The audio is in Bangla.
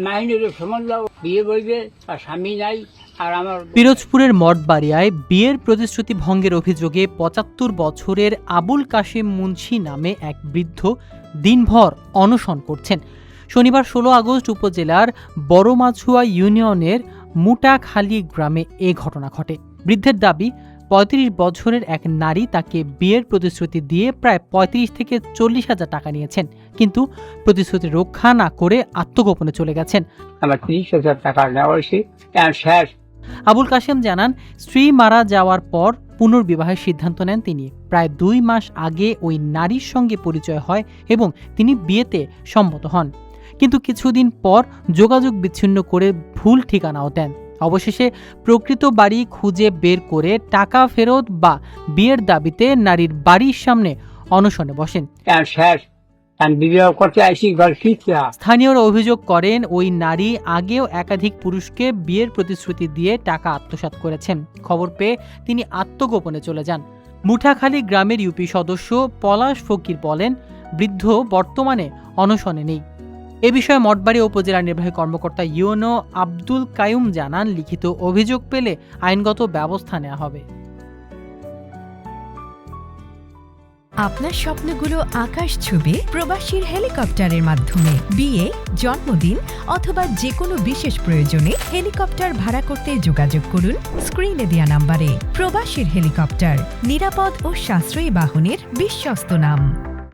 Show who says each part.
Speaker 1: মাহিনীর সম্বন্ধ বিয়ে
Speaker 2: পিরোজপুরের মঠবাড়িয়ায় বিয়ের প্রতিশ্রুতি ভঙ্গের অভিযোগে পঁচাত্তর বছরের আবুল কাশেম মুন্সি নামে এক বৃদ্ধ দিনভর অনশন করছেন। শনিবার ষোলো আগস্ট উপজেলার বড়মাছুয়া ইউনিয়নের মুটাখালী গ্রামে এ ঘটনা ঘটে। বৃদ্ধের দাবি পঁয়ত্রিশ বছরের এক নারী তাকে বিয়ের প্রতিশ্রুতি দিয়ে প্রায় পঁয়ত্রিশ থেকে চল্লিশ হাজার টাকা নিয়েছেন। কিন্তু প্রতিশ্রুতি রক্ষা না করে আত্মগোপনে চলে গেছেন।
Speaker 1: আমার ত্রিশ হাজার টাকা নেওয়া শেষ
Speaker 2: আবুল কাশেম জানান স্ত্রী মারা যাওয়ার পর পুনর্বিবাহের সিদ্ধান্ত নেন তিনি। প্রায় দুই মাস আগে ওই নারীর সঙ্গে পরিচয় হয় এবং তিনি বিয়েতে সম্মত হন। কিন্তু কিছুদিন পর যোগাযোগ বিচ্ছিন্ন করে ভুল ঠিকানাও দেন। অবশেষে প্রকৃত বাড়ি খুঁজে বের করে টাকা ফেরত বা বিয়ের দাবিতে নারীর বাড়ির সামনে অনশনে বসেন।
Speaker 1: ফিরতে
Speaker 2: স্থানীয়রা অভিযোগ করেন ওই নারী আগেও একাধিক পুরুষকে বিয়ের প্রতিশ্রুতি দিয়ে টাকা আত্মসাৎ করেছেন। খবর পেয়ে তিনি আত্মগোপনে চলে যান। মুঠাখালী গ্রামের ইউপি সদস্য পলাশ ফকির বলেন বৃদ্ধ বর্তমানে অনশনে নেই। এ বিষয়ে মঠবাড়ি উপজেলা নির্বাহী কর্মকর্তা ইউনো আব্দুল কায়ুম জানান, লিখিত অভিযোগ পেলে আইনগত ব্যবস্থা নেওয়া হবে।
Speaker 3: আপনার স্বপ্নগুলো আকাশ ছুবে প্রবাসীর হেলিকপ্টারের মাধ্যমে। বিয়ে, জন্মদিন অথবা যে কোনো বিশেষ প্রয়োজনে হেলিকপ্টার ভাড়া করতে যোগাযোগ করুন স্ক্রিনে দেওয়া নাম্বারে। প্রবাসীর হেলিকপ্টার, নিরাপদ ও সাশ্রয়ী বাহনের বিশ্বস্ত নাম।